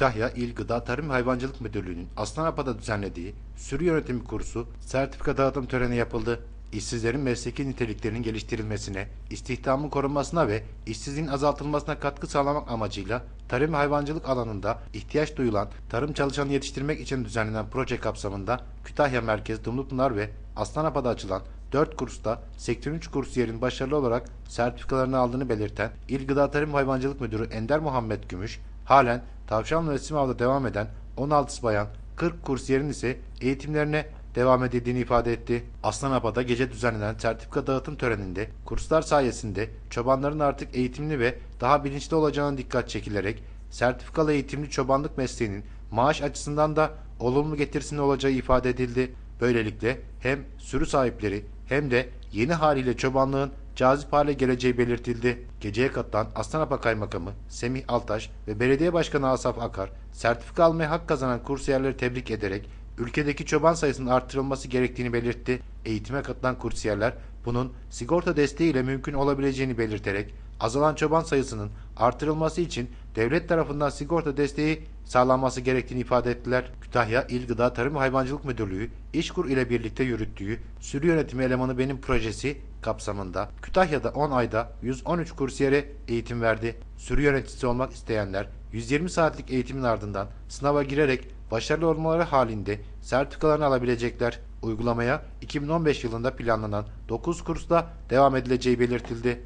Kütahya İl Gıda Tarım ve Hayvancılık Müdürlüğü'nün Aslanapa'da düzenlediği sürü yönetimi kursu sertifika dağıtım töreni yapıldı. İşsizlerin mesleki niteliklerinin geliştirilmesine, istihdamın korunmasına ve işsizliğin azaltılmasına katkı sağlamak amacıyla tarım ve hayvancılık alanında ihtiyaç duyulan tarım çalışanı yetiştirmek için düzenlenen proje kapsamında Kütahya Merkez, Dumlupınar ve Aslanapa'da açılan 4 kursta 83 kursiyerin başarılı olarak sertifikalarını aldığını belirten İl Gıda Tarım Hayvancılık Müdürü Ender Muhammed Gümüş, halen Tavşanlı ve Simav'da devam eden 16 bayan 40 kursiyerin ise eğitimlerine devam edildiğini ifade etti. Aslanapa'da gece düzenlenen sertifika dağıtım töreninde kurslar sayesinde çobanların artık eğitimli ve daha bilinçli olacağına dikkat çekilerek sertifikalı eğitimli çobanlık mesleğinin maaş açısından da olumlu getirisinin olacağı ifade edildi. Böylelikle hem sürü sahipleri hem de yeni haliyle çobanlığın cazip hale geleceği belirtildi. Geceye katılan Aslanapa Kaymakamı Semih Altaş ve Belediye Başkanı Asaf Akar sertifika almaya hak kazanan kursiyerleri tebrik ederek ülkedeki çoban sayısının artırılması gerektiğini belirtti. Eğitime katılan kursiyerler bunun sigorta desteğiyle mümkün olabileceğini belirterek azalan çoban sayısının artırılması için devlet tarafından sigorta desteği sağlanması gerektiğini ifade ettiler. Kütahya İl Gıda Tarım ve Hayvancılık Müdürlüğü İşkur ile birlikte yürüttüğü Sürü Yönetimi Elemanı Benim projesi kapsamında Kütahya'da 10 ayda 113 kursiyere eğitim verdi. Sürü yöneticisi olmak isteyenler 120 saatlik eğitimin ardından sınava girerek başarılı olmaları halinde sertifikalarını alabilecekler. Uygulamaya 2015 yılında planlanan 9 kursla devam edileceği belirtildi.